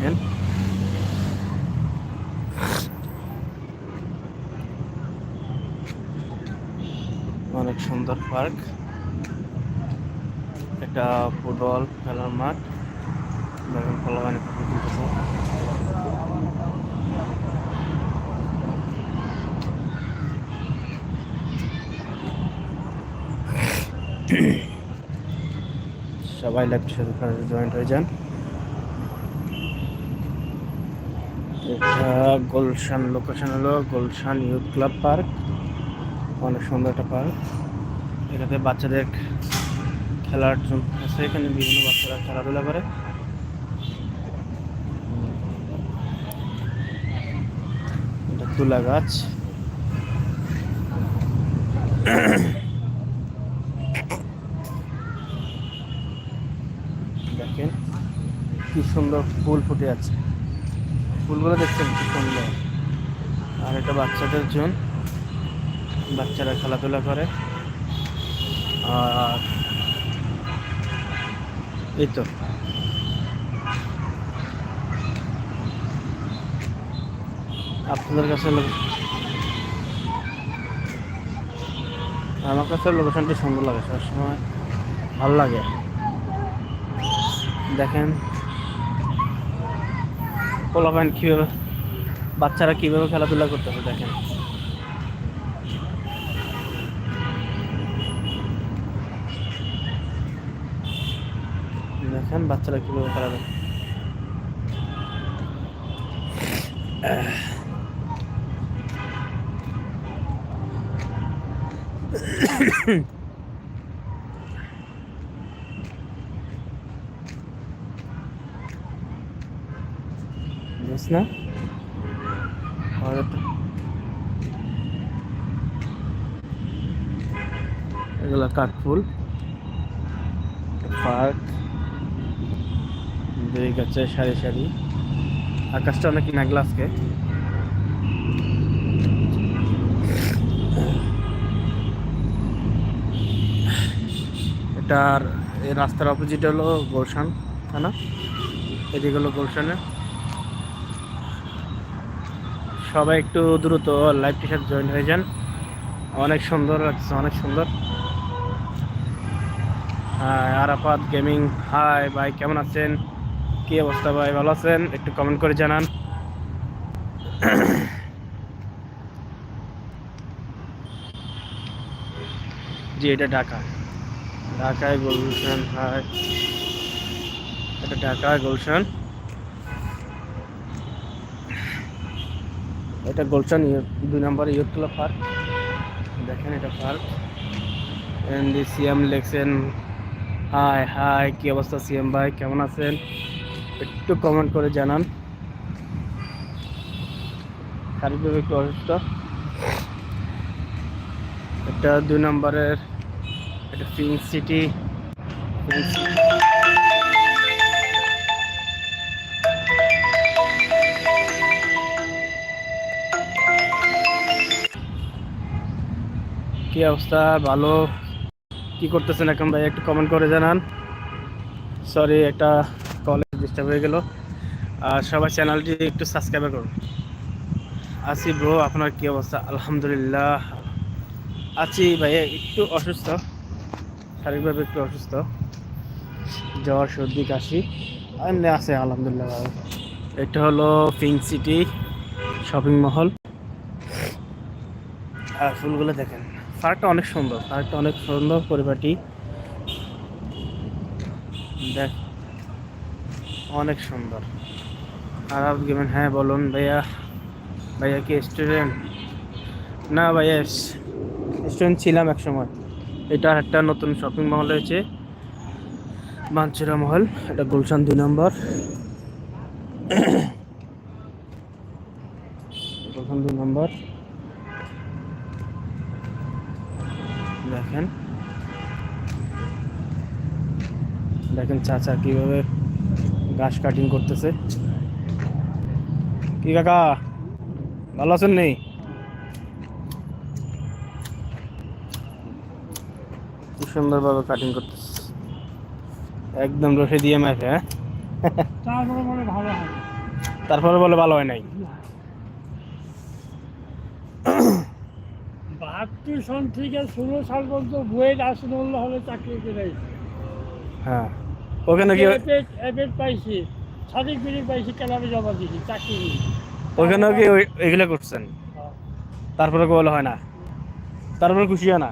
দেখেন অনেক সুন্দর পার্ক। এটা ফুটবল খেলার মাঠ। দেখেন খেলতেছে সবাই লাইভটির সাথে জয়েন্ট হয়ে যান। এটা গুলশান লোকেশন হলো গুলশান ইউথ ক্লাব পার্ক অনেক সুন্দর একটা পার্ক এটাতে বাচ্চাদের খেলার জন্য আছে। এখানে বিভিন্ন বাচ্চারা খেলাধুলা করে। এটা তুলা গাছ। দেখেন কি সুন্দর ফুল ফুটে আছে। ফুলগুলো দেখছেন কি সুন্দর আর এটা বাচ্চাদের জন্য বাচ্চারা খেলাধুলা করে। আর এই তো। আপনাদের কাছে আমার কাছে লোকেশনটি সুন্দর লাগে, সবসময় ভালো লাগে। দেখেন পোলাপাইন কীভাবে বাচ্চারা কীভাবে খেলাধুলা করতে হবে দেখেন। দেখেন বাচ্চারা কীভাবে খেলাধুলা বুঝছ না? এগুলো কাঠফুল পার্ক দুই গাছে সারি সারি। আকাশটা অনেক মেঘলা আজকে। এটার রাস্তার অপোজিট হলো গুলশান থানা এদিকে হলো গুলশানে। সবাই একটু দ্রুত লাইভটির সাথে জয়েন হয়ে যান। অনেক সুন্দর লাগছে, অনেক সুন্দর। হাই আরাফাত গেমিং হাই ভাই, কেমন আছেন? কি অবস্থা ভাই, ভালো আছেন? একটু কমেন্ট করে জানান। জি, এটা ঢাকা। ঢাকায় গুলশান হাই এটা ঢাকায় গুলশান। এটা গুলশান ইউ- দুই নম্বর ক্লাব পার্ক। দেখেন এটা পার্ক। এন্ড সিএম লেখছেন হাই হাই কি অবস্থা সিএম ভাই? কেমন আছেন? একটু কমেন্ট করে জানান। শারীরিকভাবে একটু অসুস্থ। এটা দুই নম্বরের এটা পিঙ্ক সিটি পিঙ্ক সিটি কি অবস্থা? ভালো? কি করতেছেন এখন ভাই? একটু কমেন্ট করে জানান। সরি একটা কলেজ ডিস্টার্ব হয়ে গেল। আর সবাই চ্যানেলটি একটু সাবস্ক্রাইব করুন। আছি ব্রো আপনার কি অবস্থা? আলহামদুলিল্লাহ। আছি ভাই, একটু অসুস্থ। শারীরিকভাবে একটু অসুস্থ। জ্বর, সর্দি, কাশি। এমনি আছে, আলহামদুলিল্লাহ ভাই এটা হলো পিঙ্ক সিটি শপিং মহল আর ফুলগুলো দেখেন। পার্কটা অনেক সুন্দর পার্কটা অনেক সুন্দর পরিপাটি। দেখ, অনেক সুন্দর। আর গেমেন হ্যাঁ বলুন ভাইয়া। ভাইয়া কি স্টুডেন্ট না ভাইয়া স্টুডেন্ট ছিলাম এক সময়। এটা একটা নতুন শপিং মল হয়েছে। বাঞ্চুরা মহল, এটা গুলশান দুই নম্বর গুলশান দুই নম্বর দেখেন দেখেন চাচা কীভাবে ঘাস কাটিং করতেছে? কি কাকা ভালো আছেন নেই কি সুন্দরভাবে কাটিং করতেছে। একদম রসে দিয়ে মাছে হ্যাঁ? তারপরে তারপরে বলে ভালো হয় নাই। বাহাত্তর সন থেকে ষোলো সাল পর্যন্ত বুয়েট আসনুল্লাহ হলে চাকরি করে হ্যাঁ। ওখানে কি এপেট পাইছি সাদিক বিড়ি পাইছি। কেলামে জমা দিছি চাকরি নেই। ওখানেও কি এগুলো করছেন হ্যাঁ। তারপরে কি হয় না? তারপরে খুশি হয় না?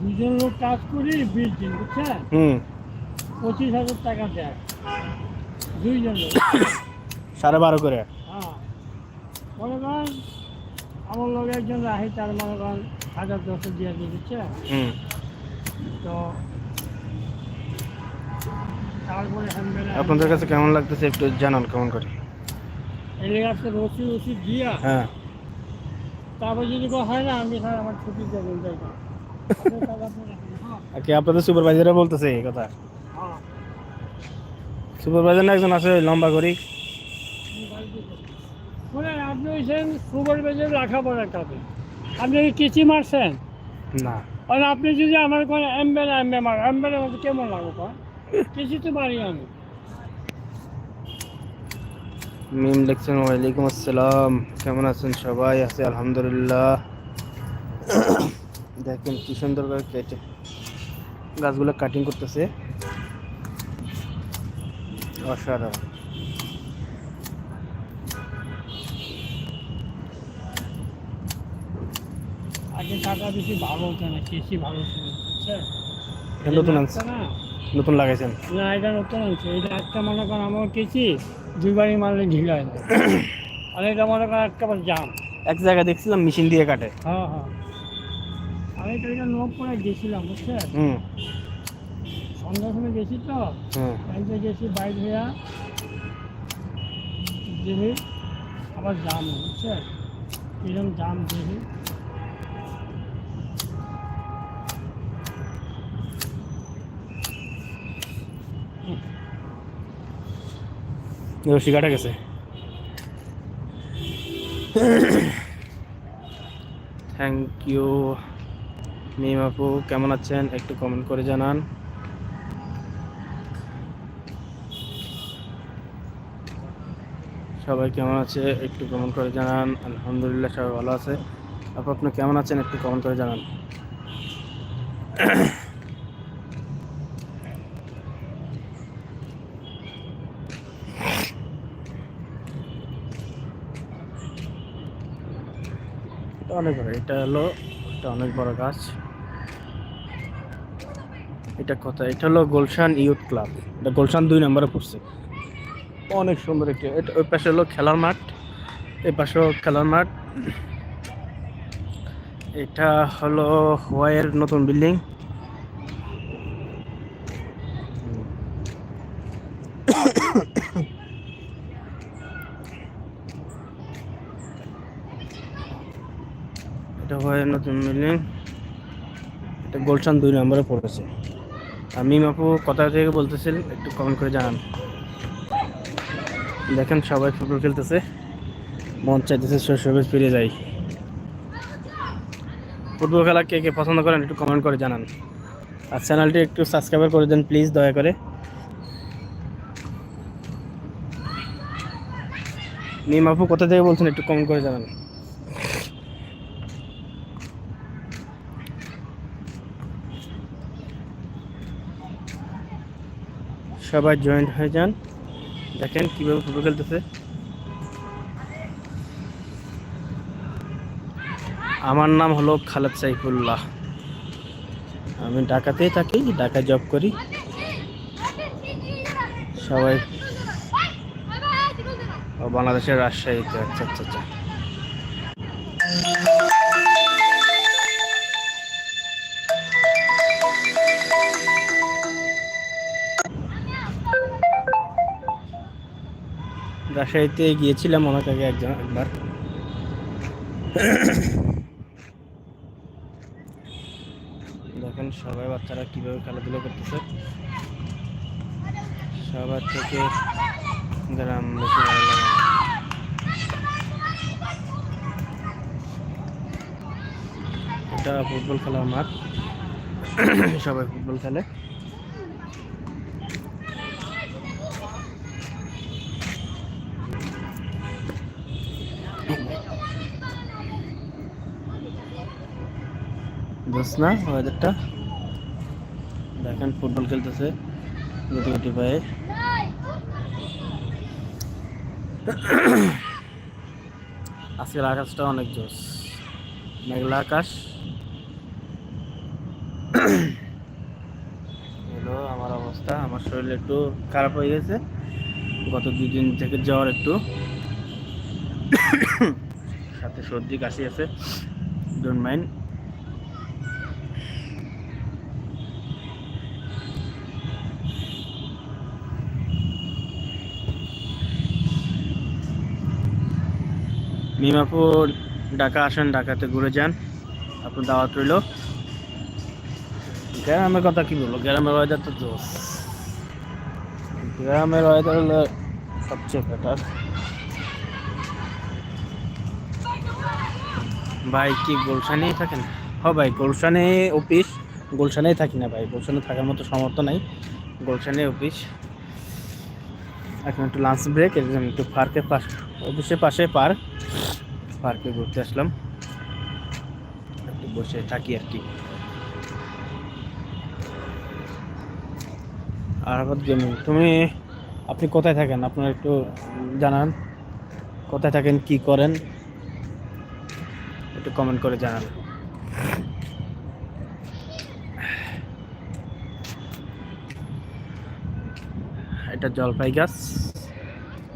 দুজন লোক কাজ করি বিশ দিন বুঝছেন? হুম। পঁচিশ হাজার টাকা দেয়। দুইজন লোক। সাড়ে বারো করে? হ্যাঁ। মনে করেন আমার লোক একজন রাহি তার মনে করেন হাজার দশ দিয়ে দিয়ে দিচ্ছে। তো তারপরে আপনাদের কাছে কেমন লাগতেছে একটু জানান কেমন করে। এলাকাতে রসি রসি দিয়া হ্যাঁ। তারপর যদি হয় না আমি স্যার আমার ছুটি দেবেন তাই না আপনি টাকা আপনি রাখেন, হ্যাঁ, আর কি আপনাদের সুপারভাইজাররা বলতেছে এই কথা? হ্যাঁ, সুপারভাইজার না একজন আছে লম্বা করি দিয়ে। শুনেন আপনি হয়েছেন সুপার বেজের লেখাপড়া কাজে আপনি কি কিচি মারছেন? না। আর আপনি যদি আমার কোনো এমবে না এমবে মার এমবে মধ্যে কেমন কয়? কিছু তো মারি আমি। মিম লিখছেন ওয়ালাইকুম আসসালাম। কেমন আছেন সবাই? আছে আলহামদুলিল্লাহ। দেখেন কি সুন্দর করে কেটে গাছগুলো কাটিং করতেছে। অসাধারণ। আগে টাকা বেশি ভালো না ভালো ছিল বুঝছেন? এটা নতুন আনছে। না নতুন লাগাইছেন। না এটা নতুন আনছে। এটা একটা মনে করেন আমার কেছি দুইবারই মারলে ঢিলা হয় আর এটা মনে করেন একটা বার জাম। এক জায়গায় দেখছিলাম মেশিন দিয়ে কাটে। হ্যাঁ হ্যাঁ। আমি তো এটা নখ করে গেছিলাম বুঝছেন হুম। সন্ধ্যার সময় গেছি তো। ব্যাংকে গেছি বাইক হইয়া দেখি আবার জাম বুঝছেন কিরম জাম দেখি রশি কাটা গেছে। থ্যাংক ইউ মিম আপু, কেমন আছেন? একটু কমেন্ট করে জানান। সবাই কেমন আছে? একটু কমেন্ট করে জানান। আলহামদুলিল্লাহ সবাই ভালো আছে। আপু, আপনি কেমন আছেন? একটু কমেন্ট করে জানান। অনেক বড়, এটা হলো, এটা অনেক বড় গাছ। এটা কথা এটা হলো গুলশান ইউথ ক্লাব। এটা গুলশান দুই নম্বরে পড়ছে। অনেক সুন্দর একটি, এটা, ওই পাশে হলো খেলার মাঠ। এই পাশেও খেলার মাঠ। এটা হলো হোয়াইয়ের নতুন বিল্ডিং। হোয়াইয়ের নতুন বিল্ডিং এটা গোলশান দুই নম্বরে পড়েছে। আর মিম আপু কোথা থেকে বলতেছেন, একটু কমেন্ট করে জানান। দেখেন সবাই ফুটবল খেলতেছে। মন চাইতেছে শৈশবে ফিরে যাই। ফুটবল খেলা কে কে পছন্দ করেন একটু কমেন্ট করে জানান। আর চ্যানেলটি একটু সাবস্ক্রাইব করে দেন প্লিজ দয়া করে। মিম আপু কোথা থেকে বলছেন, একটু কমেন্ট করে জানান। সবাই জয়েন্ট হয়ে যান। দেখেন কীভাবে ফুটবল খেলতেছে। আমার নাম হলো খালেদ সাইফুল্লাহ। আমি ঢাকাতেই থাকি ঢাকা জব করি। সবাই বাংলাদেশের রাজশাহীতে আচ্ছা আচ্ছা আচ্ছা। রাজশাহীতে গিয়েছিলাম অনেক আগে একজন একবার। দেখেন সবাই বাচ্চারা কীভাবে খেলাধুলা করতেছে। সবার থেকে গ্রাম বেশি ভালো লাগে। এটা ফুটবল খেলার মাঠ। সবাই ফুটবল খেলে। না ওয়েদারটা দেখেন ফুটবল খেলতেছে গুটি পায়ে। আজকের আকাশটা অনেক জোস মেঘলা আকাশ। হলো আমার অবস্থা। আমার শরীর একটু খারাপ হয়ে গেছে। গত দুই দিন থেকে জ্বর একটু। সাথে সর্দি, কাশি আছে। ডোন্ট মাইন্ড মিমাপুর, ঢাকা আসেন, ঢাকাতে ঘুরে যান। আপনার দাওয়াত রইল। গ্রামের কথা কি বলব? গ্রামের ওয়েদার তো জোস গ্রামের ওয়েদার হলো সবচেয়ে বেটার ভাই, কি গুলশানেই থাকেন? হ ভাই গুলশানে অফিস গুলশানেই থাকি না ভাই, গুলশানে থাকার মতো সামর্থ্য নাই। গুলশানে অফিস এখন একটু লাঞ্চ ব্রেক এর জন্য একটু পার্কের পাশ অফিসের পাশে পার্ক পার্কে ঘুরতে আসলাম। একটু বসে থাকি আর কি। আরাফাত গেমিং, তুমি, আপনি কোথায় থাকেন? আপনার একটু জানান। কোথায় থাকেন, কি করেন? একটু কমেন্ট করে জানান। এটা জলপাই গাছ।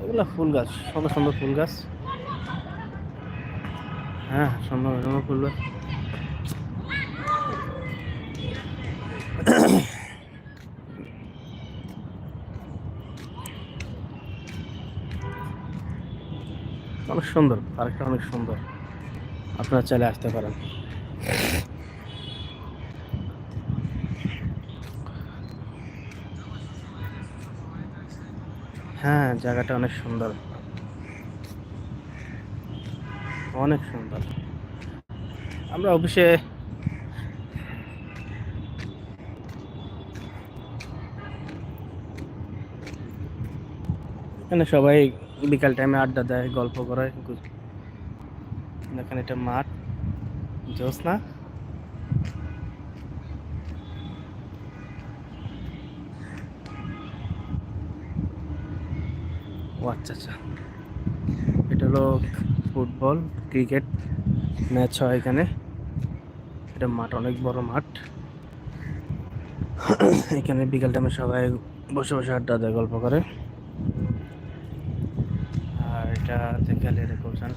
এগুলো ফুল গাছ, সুন্দর সুন্দর ফুল গাছ। হ্যাঁ সুন্দর সুন্দর ফুল গাছ। অনেক সুন্দর পার্কটা অনেক সুন্দর। আপনারা চলে আসতে পারেন। হ্যাঁ জায়গাটা অনেক সুন্দর। অনেক সুন্দর। আমরা অফিসে এখানে সবাই বিকাল টাইমে আড্ডা দেয়, গল্প করে। দেখেন এটা মাঠ জোস না ও আচ্ছা আচ্ছা। এটা হলো ফুটবল, ক্রিকেট ম্যাচ হয় এখানে। এটা মাঠ, অনেক বড় মাঠ। এখানে বিকাল টাইমে সবাই বসে বসে আড্ডা দেয়, গল্প করে। আর এটা এটা করছেন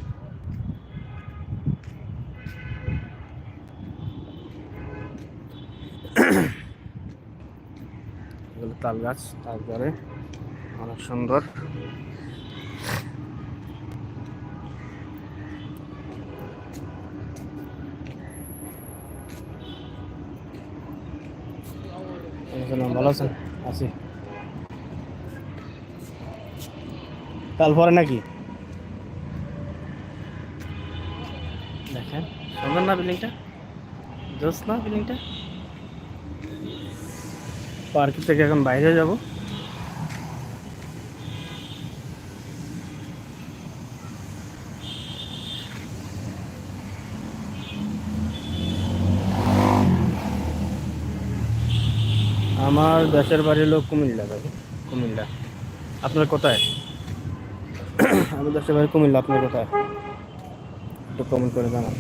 এগুলো তাল গাছ তারপরে অনেক সুন্দর আসসালাম, ভালো আছেন? আছি। কাল পরে নাকি? দেখেন সুন্দর না বিল্ডিংটা জোস না বিল্ডিংটা পার্ক থেকে এখন বাইরে যাব। আমার দেশের বাড়ি হলো কুমিল্লা ভাই। কুমিল্লা। আপনার কোথায়? আমার দেশের বাড়ি কুমিল্লা আপনার কোথায়? একটু কমেন্ট করে জানান।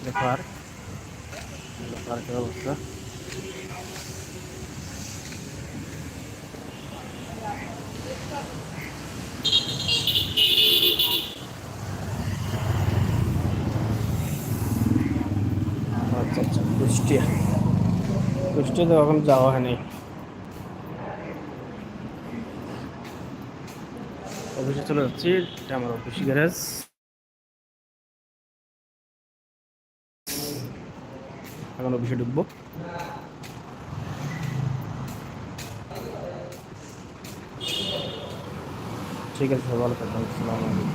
পার্ক পার্কের অবস্থা আচ্ছা আচ্ছা কুষ্টিয়া এখন যাওয়া হয়নি। অফিসে চলে যাচ্ছি, এটা আমার অফিস গ্যারেজ এখন অফিসে ঢুকবো। ঠিক আছে, ভালো থাকবেন, আসসালামু আলাইকুম।